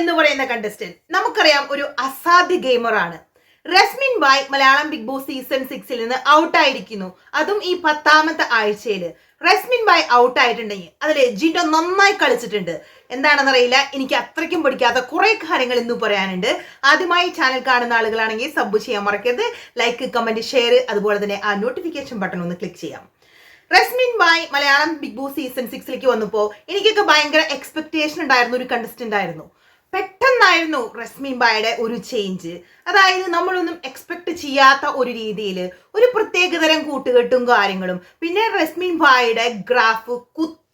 എന്ന് പറയുന്ന കണ്ടസ്റ്റന്റ് നമുക്കറിയാം ഒരു അസാധ്യ ഗെയിമറാണ് Resmin Bai Malayalam Bigg Boss season സിക്സിൽ നിന്ന് ഔട്ടായിരിക്കുന്നു അതും ഈ പത്താമത്തെ ആഴ്ചയിൽ. റസ്മിൻ ബായ് ഔട്ട് ആയിട്ടുണ്ടെങ്കിൽ അതിൽ ജിൻഡോ നന്നായി കളിച്ചിട്ടുണ്ട്. എന്താണെന്നറിയില്ല എനിക്ക് അത്രയ്ക്കും പഠിക്കാത്ത കുറെ കാര്യങ്ങൾ ഇന്ന് പറയാനുണ്ട്. ആദ്യമായി ചാനൽ കാണുന്ന ആളുകളാണെങ്കിൽ സബ് ചെയ്യാൻ മറക്കരുത്. ലൈക്ക് കമന്റ് ഷെയർ അതുപോലെ തന്നെ ആ നോട്ടിഫിക്കേഷൻ ബട്ടൺ ഒന്ന് ക്ലിക്ക് ചെയ്യാം. Resmin Bai Malayalam Bigg Boss season സിക്സിലേക്ക് വന്നപ്പോൾ എനിക്കൊക്കെ ഭയങ്കര എക്സ്പെക്ടേഷൻ ഉണ്ടായിരുന്ന ഒരു കണ്ടസ്റ്റന്റ് ആയിരുന്നു. പെട്ടെന്നായിരുന്നു റസ്മിബായുടെ ഒരു ചേഞ്ച് അതായത് നമ്മളൊന്നും എക്സ്പെക്ട് ചെയ്യാത്ത ഒരു രീതിയിൽ ഒരു പ്രത്യേകതരം കൂട്ടുകെട്ടും കാര്യങ്ങളും. പിന്നെ റസ്മിൻ ബായുടെ ഗ്രാഫ്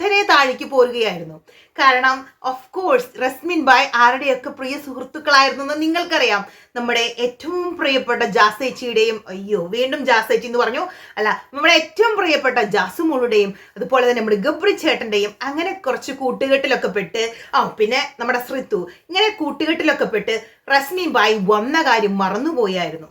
കുത്തനെ താഴേക്ക് പോരുകയായിരുന്നു. കാരണം ഓഫ് കോഴ്സ് റസ്മിൻ ബായ് ആരുടെയൊക്കെ പ്രിയ സുഹൃത്തുക്കളായിരുന്നു എന്ന് നിങ്ങൾക്കറിയാം. നമ്മുടെ ഏറ്റവും പ്രിയപ്പെട്ട ജാസേച്ചിയുടെയും അയ്യോ വീണ്ടും ജാസേച്ചി എന്ന് പറഞ്ഞു. അല്ല നമ്മുടെ ഏറ്റവും പ്രിയപ്പെട്ട ജാസുമോളുടെയും അതുപോലെ തന്നെ നമ്മുടെ ഗബ്രി ചേട്ടന്റെയും അങ്ങനെ കുറച്ച് കൂട്ടുകെട്ടിലൊക്കെ പെട്ട് ആ പിന്നെ നമ്മുടെ ശ്രിത്തു ഇങ്ങനെ കൂട്ടുകെട്ടിലൊക്കെ പെട്ട് റസ്മിൻ ബായ് വന്ന കാര്യം മറന്നുപോയായിരുന്നു.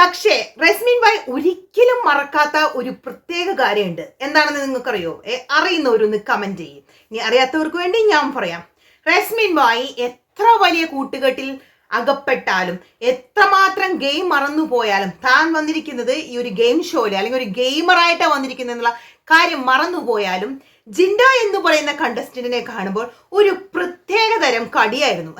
പക്ഷേ റസ്മിൻ ബായ് ഒരിക്കലും മറക്കാത്ത ഒരു പ്രത്യേക കാര്യമുണ്ട്. എന്താണെന്ന് നിങ്ങൾക്കറിയോ? അറിയോ അറിയുന്നവരൊന്ന് കമന്റ് ചെയ്യും. ഇനി അറിയാത്തവർക്ക് വേണ്ടി ഞാൻ പറയാം. റസ്മിൻ ബായ് എത്ര വലിയ കൂട്ടുകെട്ടിൽ അകപ്പെട്ടാലും എത്രമാത്രം ഗെയിം മറന്നു പോയാലും താൻ വന്നിരിക്കുന്നത് ഈ ഒരു ഗെയിം ഷോയിൽ അല്ലെങ്കിൽ ഒരു ഗെയിമറായിട്ടാണ് വന്നിരിക്കുന്നത് എന്നുള്ള കാര്യം മറന്നുപോയാലും ജിൻഡ എന്ന് പറയുന്ന കണ്ടസ്റ്റന്റിനെ കാണുമ്പോൾ ഒരു പ്രത്യേക തരം കടിയായിരുന്നു.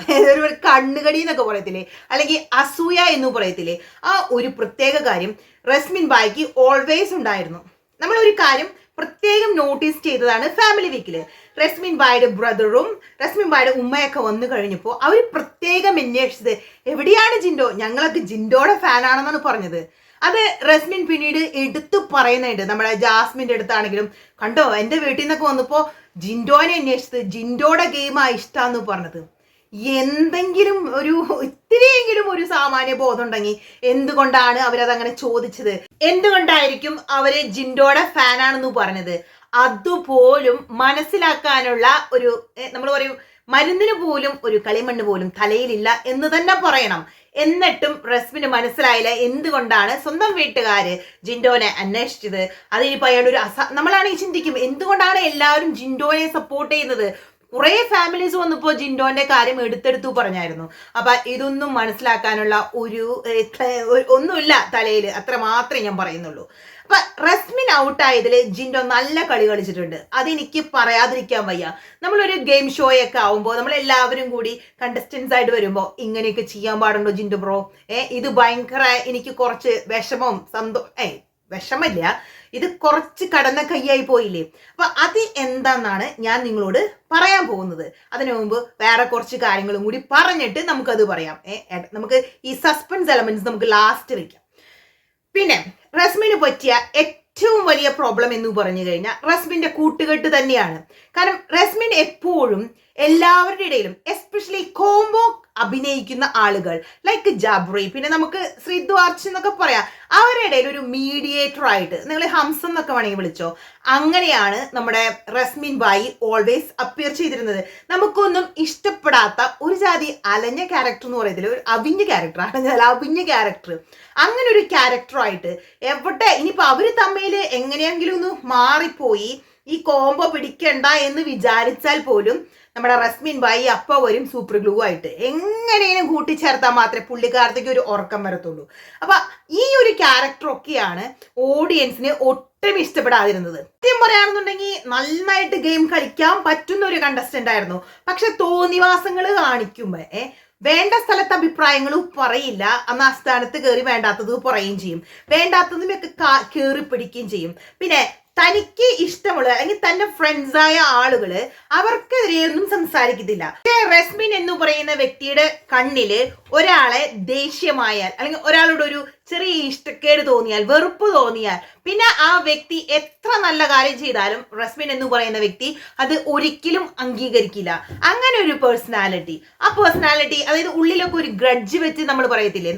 ഒരു കണ്ണുകടി എന്നൊക്കെ പറയത്തില്ലേ? അല്ലെങ്കിൽ അസൂയ എന്ന് പറയത്തില്ലേ? ആ ഒരു പ്രത്യേക കാര്യം റസ്മിൻ ബായിക്ക് ഓൾവേസ് ഉണ്ടായിരുന്നു. നമ്മൾ ഒരു കാര്യം പ്രത്യേകം നോട്ടീസ് ചെയ്തതാണ് ഫാമിലി വീക്കിൽ റസ്മിൻ ബായുടെ ബ്രദറും റസ്മിൻ ബായുടെ ഉമ്മയൊക്കെ വന്നു കഴിഞ്ഞപ്പോൾ അവർ പ്രത്യേകം അന്വേഷിച്ചത് എവിടെയാണ് ജിൻഡോ? ഞങ്ങളൊക്കെ ജിൻഡോയുടെ ഫാനാണെന്നാണ് പറഞ്ഞത്. അത് റസ്മിൻ പിന്നീട് എടുത്തു പറയുന്നുണ്ട്. നമ്മുടെ ജാസ്മിന്റെ അടുത്താണെങ്കിലും കണ്ടോ എന്റെ വീട്ടിൽ നിന്നൊക്കെ വന്നപ്പോൾ ജിൻഡോനെ അന്വേഷിച്ചത്. ജിൻഡോയുടെ ഗെയിമാ ഇഷ്ടമെന്ന് പറഞ്ഞത്. എന്തെങ്കിലും ഒരു ഇത്തിരിയെങ്കിലും ഒരു സാമാന്യ ബോധം ഉണ്ടെങ്കിൽ എന്തുകൊണ്ടാണ് അവരതങ്ങനെ ചോദിച്ചത്? എന്തുകൊണ്ടായിരിക്കും അവർ ജിൻഡോയുടെ ഫാനാണെന്ന് പറഞ്ഞത്? അതുപോലും മനസ്സിലാക്കാനുള്ള ഒരു നമ്മൾ പറയും മരുന്നിന് പോലും ഒരു കളിമണ്ണ് പോലും തലയിലില്ല എന്ന് തന്നെ പറയണം. എന്നിട്ടും റസ്മിന് മനസ്സിലായില്ല എന്തുകൊണ്ടാണ് സ്വന്തം വീട്ടുകാര് ജിൻഡോനെ അന്വേഷിച്ചത്. അതിനിപ്പോ അയാളൊരു അസ നമ്മളാണെങ്കിൽ ചിന്തിക്കും എന്തുകൊണ്ടാണ് എല്ലാവരും ജിൻഡോനെ സപ്പോർട്ട് ചെയ്യുന്നത്? കുറെ ഫാമിലീസ് വന്നപ്പോൾ ജിൻഡോന്റെ കാര്യം എടുത്തെടുത്തു പറഞ്ഞായിരുന്നു. അപ്പൊ ഇതൊന്നും മനസ്സിലാക്കാനുള്ള ഒരു ഒന്നുമില്ല തലയിൽ. അത്ര മാത്രമേ ഞാൻ പറയുന്നുള്ളൂ. അപ്പൊ റസ്മിൻ ഔട്ടായതിൽ ജിൻഡോ നല്ല കളി കളിച്ചിട്ടുണ്ട്. അതെനിക്ക് പറയാതിരിക്കാൻ വയ്യ. നമ്മളൊരു ഗെയിം ഷോ ഒക്കെ ആവുമ്പോൾ നമ്മൾ എല്ലാവരും കൂടി കണ്ടസ്റ്റൻസ് ആയിട്ട് വരുമ്പോൾ ഇങ്ങനെയൊക്കെ ചെയ്യാൻ പാടുണ്ടോ ജിൻഡോ ബ്രോ ഏ ഇത് ഭയങ്കര എനിക്ക് കുറച്ച് വിഷമവും സന്തോ ഏ വിഷമല്ല ഇത് കുറച്ച് കടന്ന കൈയായി പോയില്ലേ? അപ്പൊ അത് എന്താന്നാണ് ഞാൻ നിങ്ങളോട് പറയാൻ പോകുന്നത്. അതിനു മുമ്പ് വേറെ കുറച്ച് കാര്യങ്ങളും കൂടി പറഞ്ഞിട്ട് നമുക്കത് പറയാം. നമുക്ക് ഈ സസ്പെൻസ് എലമെന്റ്സ് നമുക്ക് ലാസ്റ്റ് വെക്കാം. പിന്നെ റസ്മിന് പറ്റിയ ഏറ്റവും വലിയ പ്രോബ്ലം എന്ന് പറഞ്ഞു കഴിഞ്ഞാൽ റസ്മിന്റെ കൂട്ടുകെട്ട് തന്നെയാണ്. കാരണം റസ്മിൻ എപ്പോഴും എല്ലാവരുടെ ഇടയിലും എസ്പെഷ്യലി കോംബോ അഭിനയിക്കുന്ന ആളുകൾ ലൈക്ക് ജാബ്രി പിന്നെ നമുക്ക് ശ്രീദ്വാർച്ച് എന്നൊക്കെ പറയാം. അവരുടെ ഒരു മീഡിയേറ്റർ ആയിട്ട് നിങ്ങൾ ഹംസം എന്നൊക്കെ വേണമെങ്കിൽ വിളിച്ചോ അങ്ങനെയാണ് നമ്മുടെ റസ്മിൻ ബായി ഓൾവേസ് അപ്പിയർ ചെയ്തിരുന്നത്. നമുക്കൊന്നും ഇഷ്ടപ്പെടാത്ത ഒരു ജാതി അലഞ്ഞ ക്യാരക്ടർ എന്ന് പറയത്തില്ല ഒരു അവിഞ്ഞ ക്യാരക്ടറാണ് അവിഞ്ഞ ക്യാരക്ടർ അങ്ങനെ ഒരു ക്യാരക്ടറായിട്ട് എവിടെ ഇനിയിപ്പോൾ അവർ തമ്മിൽ എങ്ങനെയെങ്കിലും ഒന്ന് മാറിപ്പോയി ഈ കോംബോ പിടിക്കണ്ട എന്ന് വിചാരിച്ചാൽ പോലും നമ്മുടെ റസ്മിൻ ബായി അപ്പ വരും സൂപ്പർ ഗ്ലൂ ആയിട്ട്. എങ്ങനെയും കൂട്ടിച്ചേർത്താൽ മാത്രമേ പുള്ളിക്കാരത്തേക്ക് ഒരു ഉറക്കം വരത്തുള്ളൂ. അപ്പൊ ഈ ഒരു ക്യാരക്ടറൊക്കെയാണ് ഓഡിയൻസിന് ഒട്ടും ഇഷ്ടപ്പെടാതിരുന്നത്. സത്യം പറയുകയാണെന്നുണ്ടെങ്കിൽ നന്നായിട്ട് ഗെയിം കളിക്കാൻ പറ്റുന്ന ഒരു കണ്ടസ്റ്റന്റ് ആയിരുന്നു. പക്ഷെ തോന്നിവാസങ്ങൾ കാണിക്കുമ്പോ ഏഹ് വേണ്ട സ്ഥലത്ത് അഭിപ്രായങ്ങളും പറയില്ല. അന്ന് ആ സ്ഥാനത്ത് കയറി വേണ്ടാത്തത് പറയുകയും ചെയ്യും. വേണ്ടാത്തതുമൊക്കെ കയറി പിടിക്കുകയും ചെയ്യും. പിന്നെ തനിക്ക് ഇഷ്ടമുള്ള അല്ലെങ്കിൽ തന്റെ ഫ്രണ്ട്സായ ആളുകൾ അവർക്കെതിരെ ഒന്നും സംസാരിക്കത്തില്ല. റസ്മിൻ എന്ന് പറയുന്ന വ്യക്തിയുടെ കണ്ണിൽ ഒരാളെ ദേഷ്യമായാൽ അല്ലെങ്കിൽ ഒരാളോട് ഒരു ചെറിയ ഇഷ്ടക്കേട് തോന്നിയാൽ വെറുപ്പ് തോന്നിയാൽ പിന്നെ ആ വ്യക്തി എത്ര നല്ല കാര്യം ചെയ്താലും റസ്മിൻ എന്ന് പറയുന്ന വ്യക്തി അത് ഒരിക്കലും അംഗീകരിക്കില്ല. അങ്ങനെ ഒരു പേഴ്സണാലിറ്റി ആ പേഴ്സണാലിറ്റി അതായത് ഉള്ളിലൊക്കെ ഒരു ഗ്രഡ്ജ് വെച്ച് നമ്മൾ പറയത്തില്ലേ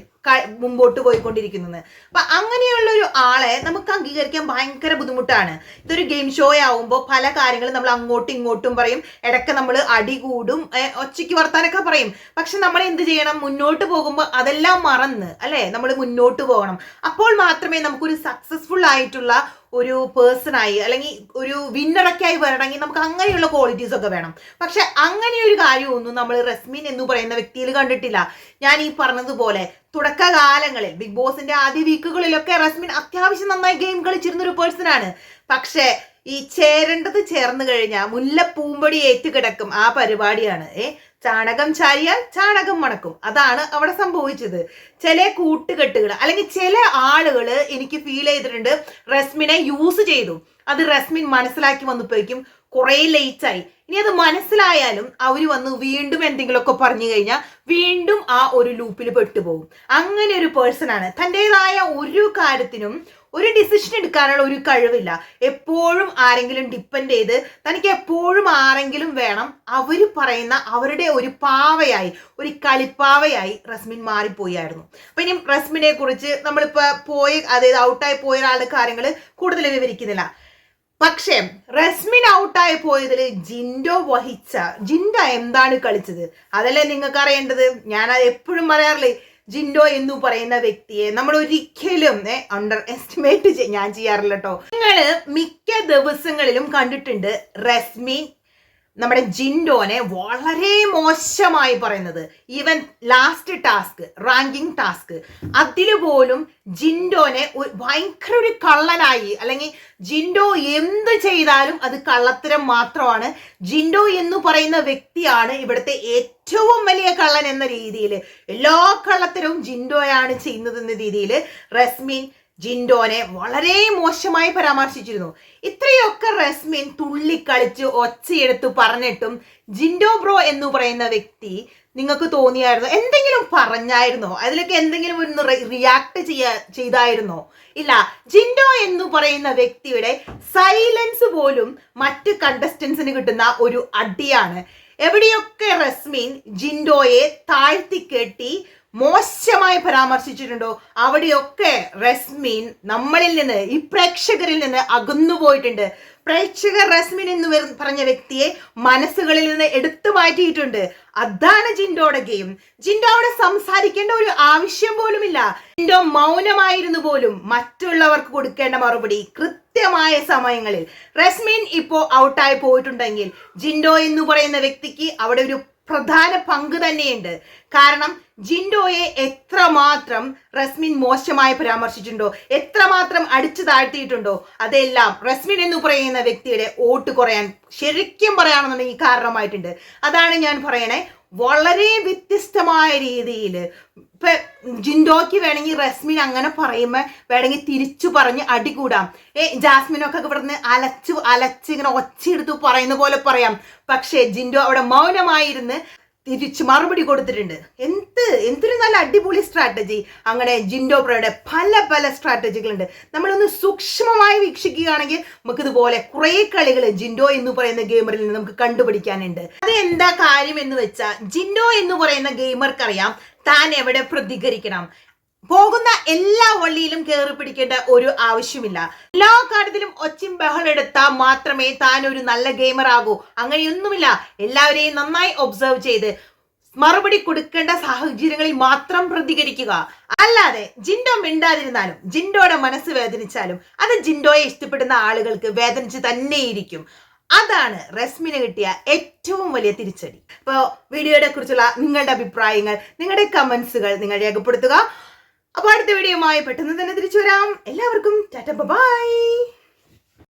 മുമ്പോട്ട് പോയിക്കൊണ്ടിരിക്കുന്നത്. അപ്പൊ അങ്ങനെയുള്ള ഒരു ആളെ നമുക്ക് അംഗീകരിക്കാൻ ഭയങ്കര ബുദ്ധിമുട്ടാണ്. ഇതൊരു ഗെയിം ഷോ ആവുമ്പോൾ പല കാര്യങ്ങളും നമ്മൾ അങ്ങോട്ടും ഇങ്ങോട്ടും പറയും. ഇടയ്ക്ക് നമ്മൾ അടി കൂടും ഒച്ചയ്ക്ക് വർത്താനൊക്കെ പറയും. പക്ഷെ നമ്മൾ എന്ത് ചെയ്യണം? മുന്നോട്ട് പോകുമ്പോൾ അതെല്ലാം മറന്ന് അല്ലെ? നമ്മൾ മുന്നോട്ട് പോകണം അപ്പോൾ മാത്രമേ നമുക്കൊരു സക്സസ്ഫുൾ ആയിട്ടുള്ള ഒരു പേഴ്സണായി അല്ലെങ്കിൽ ഒരു വിന്നറൊക്കെ ആയി വരണമെങ്കിൽ നമുക്ക് അങ്ങനെയുള്ള ക്വാളിറ്റീസ് ഒക്കെ വേണം. പക്ഷെ അങ്ങനെ ഒരു കാര്യമൊന്നും നമ്മൾ റസ്മിൻ എന്ന് പറയുന്ന വ്യക്തിയിൽ കണ്ടിട്ടില്ല. ഞാൻ ഈ പറഞ്ഞതുപോലെ തുടക്കകാലങ്ങളിൽ ബിഗ് ബോസിന്റെ ആദ്യ വീക്കുകളിലൊക്കെ റസ്മിൻ അത്യാവശ്യം നന്നായി ഗെയിം കളിച്ചിരുന്ന ഒരു പേഴ്സൺ ആണ്. പക്ഷേ ഈ ചേരേണ്ടത് ചേർന്ന് കഴിഞ്ഞാൽ മുല്ലപ്പൂമ്പടി ഏറ്റുകിടക്കും ആ പരിപാടിയാണ്. ഏ? ചാണകം ചാരിയാൽ ചാണകം മണക്കും. അതാണ് അവിടെ സംഭവിച്ചത്. ചില കൂട്ടുകെട്ടുകൾ അല്ലെങ്കിൽ ചില ആളുകൾ എനിക്ക് ഫീൽ ചെയ്തിട്ടുണ്ട് റസ്മിനെ യൂസ് ചെയ്തു. അത് റസ്മിൻ മനസ്സിലാക്കി വന്നപ്പോഴേക്കും കുറേ ലേറ്റ് ആയി. ഇനി അത് മനസ്സിലായാലും അവർ വന്ന് വീണ്ടും എന്തെങ്കിലുമൊക്കെ പറഞ്ഞു കഴിഞ്ഞാൽ വീണ്ടും ആ ഒരു ലൂപ്പിൽ പെട്ടുപോകും. അങ്ങനെ ഒരു പേഴ്സൺ ആണ്. തന്റെതായ ഒരു കാര്യത്തിനും ഒരു ഡിസിഷൻ എടുക്കാനുള്ള ഒരു കഴിവില്ല. എപ്പോഴും ആരെങ്കിലും ഡിപ്പെൻഡ് ചെയ്ത് തനിക്ക് എപ്പോഴും ആരെങ്കിലും വേണം അവർ പറയുന്ന അവരുടെ ഒരു പാവയായി ഒരു കളിപ്പാവയായി റസ്മിൻ മാറിപ്പോയായിരുന്നു. അപ്പൊ ഇനി റസ്മിനെ കുറിച്ച് നമ്മളിപ്പോ പോയി അതായത് ഔട്ടായി പോയ ഒരാളുടെ കാര്യങ്ങൾ കൂടുതൽ വിവരിക്കുന്നില്ല. പക്ഷേ റസ്മിൻ ഔട്ടായി പോയതിൽ ജിൻഡോ വഹിച്ച ജിൻഡ എന്താണ് കളിച്ചത്? അതല്ലേ നിങ്ങൾക്ക് അറിയേണ്ടത് ഞാൻ അത് എപ്പോഴും പറയാറില്ലേ ജിൻഡോ എന്ന് പറയുന്ന വ്യക്തിയെ നമ്മൾ ഒരിക്കലും അണ്ടർ എസ്റ്റിമേറ്റ് ഞാൻ ചെയ്യാറില്ല കേട്ടോ നിങ്ങൾ മിക്ക ദിവസങ്ങളിലും കണ്ടിട്ടുണ്ട് റസ്മിൻ നമ്മുടെ ജിൻഡോനെ വളരെ മോശമായി പറയുന്നത്. Even last task ranking task അതിൽ പോലും ജിൻഡോനെ ഭയങ്കര ഒരു കള്ളനായി. അല്ലെങ്കിൽ ജിൻഡോ എന്ത് ചെയ്താലും അത് കള്ളത്തരം മാത്രമാണ്. ജിൻഡോ എന്ന് പറയുന്ന വ്യക്തിയാണ് ഇവിടുത്തെ ഏറ്റവും വലിയ കള്ളൻ എന്ന രീതിയിൽ. എല്ലാ കള്ളത്തരവും ജിൻഡോയാണ് ചെയ്യുന്നത് എന്ന രീതിയിൽ റസ്മിൻ ജിൻഡോനെ വളരെ മോശമായി പരാമർശിച്ചിരുന്നു. ഇത്രയൊക്കെ റസ്മിൻ തുള്ളിക്കളിച്ച് ഒച്ചയെടുത്ത് പറഞ്ഞിട്ടും ജിൻഡോ ബ്രോ എന്ന് പറയുന്ന വ്യക്തി നിങ്ങൾക്ക് തോന്നിയായിരുന്നു? എന്തെങ്കിലും പറഞ്ഞായിരുന്നോ? അതിലൊക്കെ എന്തെങ്കിലും ഒന്ന് റിയാക്ട് ചെയ്യാ ചെയ്തായിരുന്നോ? ഇല്ല. ജിൻഡോ എന്ന് പറയുന്ന വ്യക്തിയുടെ സൈലൻസ് പോലും മറ്റ് കണ്ടസ്റ്റൻസിന് കിട്ടുന്ന ഒരു അടിയാണ്. എവിടെയൊക്കെ റസ്മിൻ ജിൻഡോയെ താഴ്ത്തി കെട്ടി മോശമായി പരാമർശിച്ചിട്ടുണ്ടോ? അവിടെയൊക്കെ റസ്മീൻ നമ്മളിൽ നിന്ന് ഈ പ്രേക്ഷകരിൽ നിന്ന് പോയിട്ടുണ്ട്. പ്രേക്ഷകർ റസ്മിൻ എന്ന് പറഞ്ഞ വ്യക്തിയെ മനസ്സുകളിൽ നിന്ന് എടുത്തു മാറ്റിയിട്ടുണ്ട്. അതാണ് ജിൻഡോയുടെ ഗെയിം. ജിൻഡോ അവിടെ സംസാരിക്കേണ്ട ഒരു ആവശ്യം പോലുമില്ല. ജിൻഡോ മൗനമായിരുന്നു പോലും മറ്റുള്ളവർക്ക് കൊടുക്കേണ്ട മറുപടി കൃത്യമായ സമയങ്ങളിൽ. റസ്മിൻ ഇപ്പോ ഔട്ടായി പോയിട്ടുണ്ടെങ്കിൽ ജിൻഡോ എന്ന് പറയുന്ന വ്യക്തിക്ക് അവിടെ ഒരു പ്രധാന പങ്ക് തന്നെയുണ്ട്. കാരണം ജിൻഡോയെ എത്രമാത്രം റസ്മിൻ മോശമായി പരാമർശിച്ചിട്ടുണ്ടോ എത്രമാത്രം അടിച്ചു താഴ്ത്തിയിട്ടുണ്ടോ അതെല്ലാം റസ്മിൻ എന്ന് പറയുന്ന വ്യക്തിയുടെ വോട്ട് കുറയാൻ ശരിക്കും പറയുകയാണെന്നുണ്ടെങ്കിൽ കാരണമായിട്ടുണ്ട്. അതാണ് ഞാൻ പറയണേ. വളരെ വ്യത്യസ്തമായ രീതിയിൽ ഇപ്പൊ ജിൻഡോക്ക് വേണമെങ്കിൽ റസ്മിൻ അങ്ങനെ പറയുമ്പോൾ വേണമെങ്കിൽ തിരിച്ചു പറഞ്ഞ് അടികൂടാം ഏ ജാസ്മിനൊക്കെ ഇവിടുന്ന് അലച്ചു അലച്ച് ഇങ്ങനെ ഒച്ചയെടുത്ത് പറയുന്ന പോലെ പറയാം. പക്ഷേ ജിൻഡോ അവിടെ മൗനമായിരുന്ന് തിരിച്ച് മറുപടി കൊടുത്തിട്ടുണ്ട്. എന്ത് എന്തൊരു നല്ല അടിപൊളി സ്ട്രാറ്റജി അങ്ങനെ ജിൻഡോബ്രയുടെ പല പല സ്ട്രാറ്റജികളുണ്ട് നമ്മളൊന്ന് സൂക്ഷ്മമായി വീക്ഷിക്കുകയാണെങ്കിൽ നമുക്ക് ഇതുപോലെ കുറേ കളികൾ ജിൻഡോ എന്ന് പറയുന്ന ഗെയിമറിൽ നിന്ന് നമുക്ക് കണ്ടുപിടിക്കാനുണ്ട്. അത് എന്താ കാര്യം എന്ന് വെച്ചാൽ ജിൻഡോ എന്ന് പറയുന്ന ഗെയിമർക്കറിയാം താൻ എവിടെ പ്രതികരിക്കണം. പോകുന്ന എല്ലാ വള്ളിയിലും കയറി പിടിക്കേണ്ട ഒരു ആവശ്യമില്ല. എല്ലാ കാര്യത്തിലും ഒച്ചും ബഹളെടുത്താൽ മാത്രമേ താൻ ഒരു നല്ല ഗെയിമർ ആകൂ. അങ്ങനെയൊന്നുമില്ല. എല്ലാവരെയും നന്നായി ഒബ്സർവ് ചെയ്ത് മറുപടി കൊടുക്കേണ്ട സാഹചര്യങ്ങളിൽ മാത്രം പ്രതികരിക്കുക. അല്ലാതെ ജിൻഡോ മിണ്ടാതിരുന്നാലും ജിൻഡോയുടെ മനസ്സ് വേദനിച്ചാലും അത് ജിൻഡോയെ ഇഷ്ടപ്പെടുന്ന ആളുകൾക്ക് വേദനിച്ച് തന്നെയിരിക്കും. അതാണ് റസ്മിന് കിട്ടിയ ഏറ്റവും വലിയ തിരിച്ചടി. അപ്പോൾ വീഡിയോയെ കുറിച്ചുള്ള നിങ്ങളുടെ അഭിപ്രായങ്ങൾ നിങ്ങളുടെ കമന്റ്സുകൾ നിങ്ങൾ രേഖപ്പെടുത്തുക. അപ്പോൾ അടുത്ത വീഡിയോയുമായി പെട്ടെന്ന് തന്നെ തിരിച്ചു വരാം. എല്ലാവർക്കും ടാറ്റ ബൈ.